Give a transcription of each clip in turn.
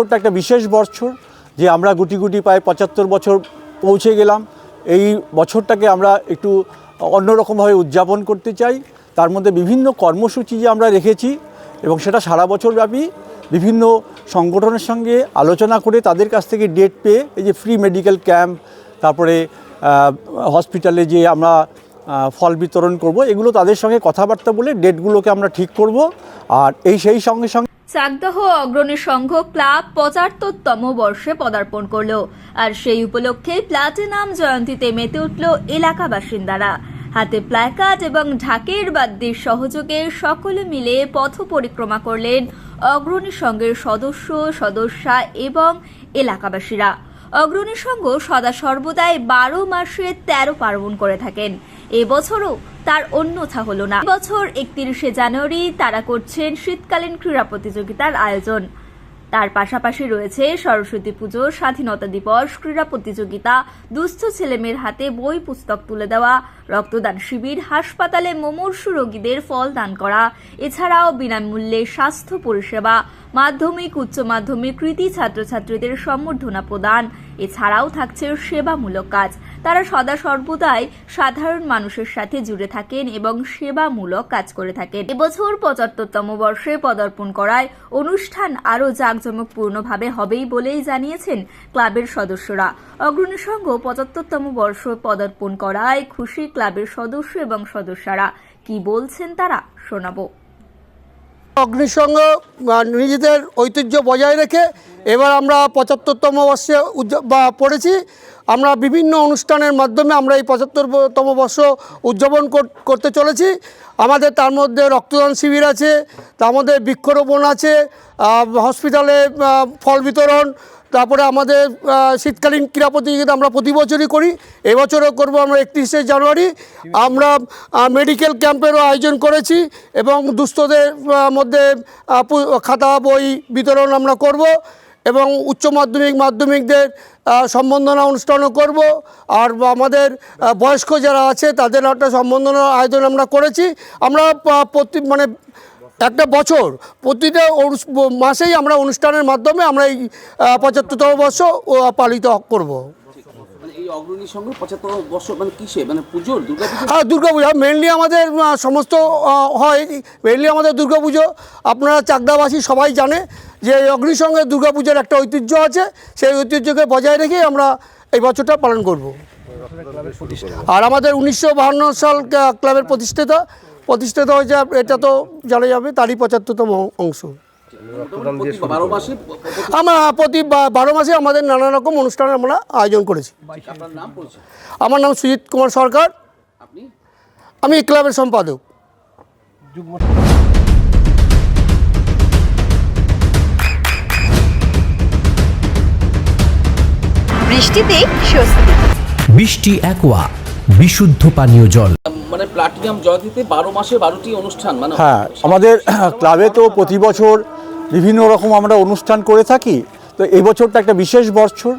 বছরটা একটা বিশেষ বছর যে আমরা গুটি গুটি পায়ে পঁচাত্তর বছর পৌঁছে গেলাম। এই বছরটাকে আমরা একটু অন্যরকমভাবে উদযাপন করতে চাই। তার মধ্যে বিভিন্ন কর্মসূচি যে আমরা রেখেছি এবং সেটা সারা বছর ব্যাপী বিভিন্ন সংগঠনের সঙ্গে আলোচনা করে তাদের কাছ থেকে ডেট পেয়ে এই যে ফ্রি মেডিকেল ক্যাম্প তারপরে হসপিটালে যে আমরা ফল বিতরণ করব, এগুলো তাদের সঙ্গে কথাবার্তা বলে ডেটগুলোকে আমরা ঠিক করব। আর এই সেই সঙ্গে সঙ্গে চাকদহ অগ্রণী সংঘ ক্লাব পঁচাত্তরতম বর্ষে পদার্পণ করল। আর সেই উপলক্ষে প্লাটিনাম জয়ন্তীতে মেতে উঠল এলাকা বাসিন্দারা। হাতে প্ল্যাকার্ড এবং ঢাকের বাদ্যের সহযোগে সকলে মিলে পথ পরিক্রমা করলেন অগ্রণী সংঘের সদস্য, সদস্যা এবং এলাকাবাসীরা। অগ্রণী সংঘ সদা সর্বদাই বারো মাসে তেরো পার্বণ করে থাকেন। এবছরও তার অন্যথা হলো না। বছর একত্রিশে জানুয়ারি তারা করছেন শীতকালীন ক্রীড়া প্রতিযোগিতার আয়োজন। তার পাশাপাশি রয়েছে সরস্বতী পুজো, স্বাধীনতা দিবস, ক্রীড়া প্রতিযোগিতা, দুস্থ ছেলেমেয়ের হাতে বই, পুস্তক তুলে দেওয়া, রক্তদান শিবির, হাসপাতালে মুমূর্ষু রোগীদের ফল দান করা, এছাড়াও বিনামূল্যে স্বাস্থ্য পরিষেবা মাধ্যমিক, উচ্চ মাধ্যমিক, কৃতি ছাত্রছাত্রীদের সম্বর্ধনা প্রদান। এছাড়াও থাকছে সেবামূলক কাজ। তারা সদা সর্বদাই সাধারণ মানুষের সাথে জুড়ে থাকেন এবং সেবামূলক কাজ করে থাকেন। এবছর পঁচাত্তরতম বর্ষে পদার্পণ করায় অনুষ্ঠান আরও জাঁকজমকপূর্ণভাবে হবেই বলেই জানিয়েছেন ক্লাবের সদস্যরা। অগ্রণী সংঘ পঁচাত্তরতম বর্ষ পদার্পণ করায় খুশি ক্লাবের সদস্য এবং সদস্যরা। কি বলছেন তারা? শোনাবো। অগ্নিসংঘ নিজেদের ঐতিহ্য বজায় রেখে এবার আমরা পঁচাত্তরতম বর্ষে বা পড়েছি। আমরা বিভিন্ন অনুষ্ঠানের মাধ্যমে আমরা এই পঁচাত্তরতম বর্ষ উদযাপন করতে চলেছি। আমাদের তার মধ্যে রক্তদান শিবির আছে, তার মধ্যে বৃক্ষরোপণ আছে হসপিটালে ফল বিতরণ তারপরে আমাদের শীতকালীন ক্রীড়া প্রতিযোগিতা আমরা প্রতি বছরই করি। এবছরও করব আমরা একত্রিশে জানুয়ারি। আমরা মেডিকেল ক্যাম্পেরও আয়োজন করেছি এবং দুস্থদের মধ্যে খাতা বই বিতরণ আমরা করব এবং উচ্চ মাধ্যমিক মাধ্যমিকদের আহ, সম্বর্ধনা অনুষ্ঠানও করব। আর আমাদের বয়স্ক যারা আছে তাদের একটা সম্বর্ধনা আয়োজন আমরা করেছি। আমরা প্রতি মানে একটা বছর প্রতিটা মাসেই আমরা অনুষ্ঠানের মাধ্যমে আমরা এই পঁচাত্তরতম বর্ষ ও, পালিত করব। মানে মানে কিসে? মানে পুজোর দুর্গা পুজো হ্যাঁ দুর্গাপূজা মেনলি আমাদের সমস্ত হয় মেনলি আমাদের দুর্গাপুজো আপনারা চাকদাবাসী সবাই জানে যে এই অগ্নিসঙ্গে দুর্গাপূজার একটা ঐতিহ্য আছে। সেই ঐতিহ্যকে বজায় রেখে আমরা এই বছরটা পালন করব। আর আমাদের উনিশশো বাহান্ন সাল ক্লাবের প্রতিষ্ঠাতা প্রতিষ্ঠাতা হয়েছে এটা তো জানা যাবে তারই পঁচাত্তরতম অংশ। প্রতি বারো মাসে আমরা প্রতি বা- বারো মাসে আমাদের নানা রকম অনুষ্ঠান আমরা আয়োজন করেছি। আপনার নাম পড়ছে আমার নাম সুজিত কুমার সরকার। আমি ক্লাবের সম্পাদক। বৃষ্টিতে স্বস্তি। বৃষ্টি অ্যাকোয়া বিশুদ্ধ পানীয় জল। জয়ন্তীতে বারো মাসে বারোটি অনুষ্ঠান মানে হ্যাঁ আমাদের ক্লাবে তো প্রতি বছর বিভিন্ন রকম আমরা অনুষ্ঠান করে থাকি। তো এই বছরটা একটা বিশেষ বছর,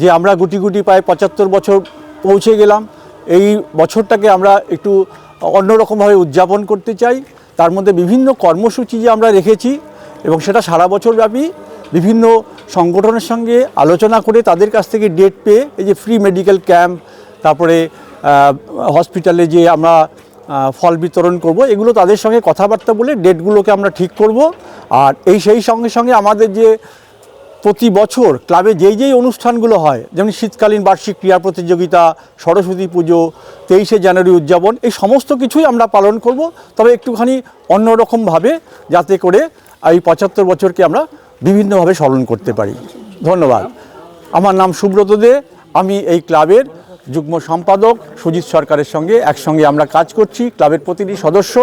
যে আমরা গুটি গুটি প্রায় পঁচাত্তর বছর পৌঁছে গেলাম। এই বছরটাকে আমরা একটু অন্যরকমভাবে উদযাপন করতে চাই। তার মধ্যে বিভিন্ন কর্মসূচি যে আমরা রেখেছি, এবং সেটা সারা বছর ব্যাপী বিভিন্ন সংগঠনের সঙ্গে আলোচনা করে তাদের কাছ থেকে ডেট পেয়ে এই যে ফ্রি মেডিকেল ক্যাম্প তারপরে হসপিটালে যে আমরা ফল বিতরণ করব, এগুলো তাদের সঙ্গে কথাবার্তা বলে ডেটগুলোকে আমরা ঠিক করব। আর এই সেই সঙ্গে সঙ্গে আমাদের যে প্রতি বছর ক্লাবে যেই যেই অনুষ্ঠানগুলো হয়, যেমন শীতকালীন বার্ষিক ক্রীড়া প্রতিযোগিতা, সরস্বতী পুজো, তেইশে জানুয়ারি উদযাপন, এই সমস্ত কিছুই আমরা পালন করব। তবে একটুখানি অন্যরকমভাবে যাতে করে এই পঁচাত্তর বছরকে আমরা বিভিন্নভাবে স্মরণ করতে পারি। ধন্যবাদ। আমার নাম সুব্রত দে, আমি এই ক্লাবের যুগ্ম সম্পাদক সুজিত সরকারের সঙ্গে একসঙ্গে আমরা কাজ করছি। ক্লাবের প্রতিটি সদস্য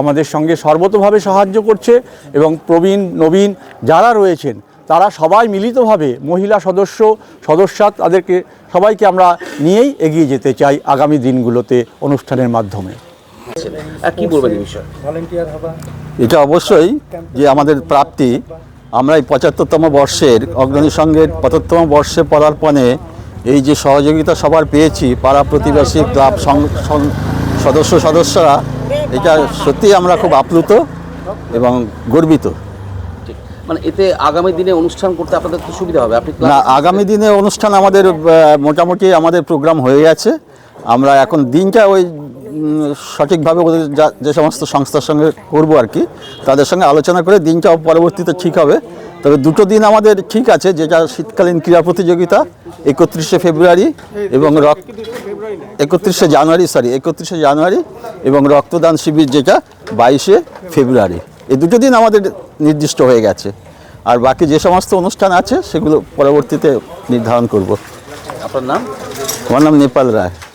আমাদের সঙ্গে সর্বতভাবে সাহায্য করছে এবং প্রবীণ নবীন যারা রয়েছেন তারা সবাই মিলিতভাবে মহিলা সদস্য সদস্যা তাদেরকে সবাইকে আমরা নিয়েই এগিয়ে যেতে চাই আগামী দিনগুলোতে অনুষ্ঠানের মাধ্যমে। আর কি বলবেন এটা অবশ্যই যে আমাদের প্রাপ্তি। আমরা এই পঁচাত্তরতম বর্ষের অগ্রণী সংঘের পঁচাত্তরতম বর্ষে পদার্পণে এই যে সহযোগিতা সবার পেয়েছি পাড়া প্রতিবেশী ক্লাব সদস্য সদস্যরা এটা সত্যি আমরা খুব আপ্লুত এবং গর্বিত। মানে এতে আগামী দিনে অনুষ্ঠান করতে আপনাদের তো সুবিধা হবে? আপনি না আগামী দিনে অনুষ্ঠান আমাদের মোটামুটি আমাদের প্রোগ্রাম হয়ে গেছে। আমরা এখন দিনটা ওই সঠিকভাবে ওদের যা- সমস্ত সংস্থার সঙ্গে করব আর কি, তাদের সঙ্গে আলোচনা করে দিনটা পরবর্তীতে ঠিক হবে। তবে দুটো দিন আমাদের ঠিক আছে, যেটা শীতকালীন ক্রীড়া প্রতিযোগিতা, একত্রিশে ফেব্রুয়ারি এবং রক্ত একত্রিশে জানুয়ারি সরি একত্রিশে জানুয়ারি এবং রক্তদান শিবির যেটা বাইশে ফেব্রুয়ারি। এই দুটো দিন আমাদের নির্দিষ্ট হয়ে গেছে। আর বাকি যে সমস্ত অনুষ্ঠান আছে, সেগুলো পরবর্তীতে নির্ধারণ করব। আপনার নাম? আমার নাম নেপাল রায়।